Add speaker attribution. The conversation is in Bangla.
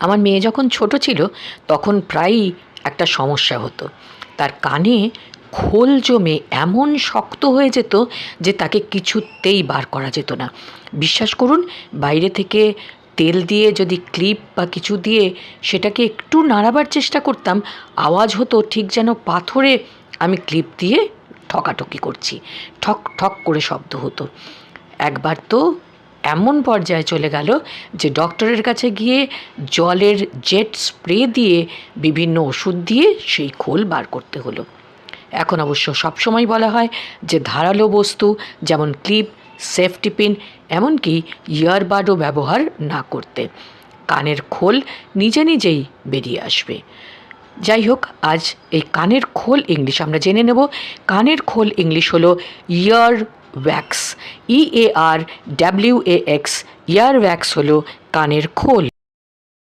Speaker 1: আমার মেয়ে যখন ছোট ছিল, তখন প্রায়ই একটা সমস্যা হতো। তার কানে খোল জমে এমন শক্ত হয়ে যেত যে তাকে কিছুতেই বার করা যেত না। বিশ্বাস করুন, বাইরে থেকে তেল দিয়ে যদি ক্লিপ বা কিছু দিয়ে সেটাকে একটু নাড়াবার চেষ্টা করতাম, আওয়াজ হতো ঠিক যেন পাথরে আমি ক্লিপ দিয়ে ঠকাঠকি করছি। ঠক ঠক করে শব্দ হতো। একবার তো এমন পর্যায়ে চলে গেল যে ডক্টরের কাছে গিয়ে জলের জেট স্প্রে দিয়ে বিভিন্ন ওষুধ দিয়ে সেই খোল বার করতে হলো। এখন অবশ্য সবসময় বলা হয় যে ধারালো বস্তু যেমন ক্লিপ, সেফটি পিন, এমনকি ইয়ারবাডও ব্যবহার না করতে। কানের খোল নিজে নিজেই বেরিয়ে আসবে। যাই হোক, আজ এই কানের খোল ইংলিশ আমরা জেনে নেব। কানের খোল ইংলিশ হলো ear wax E R W A X ear wax হলো কানের খোল।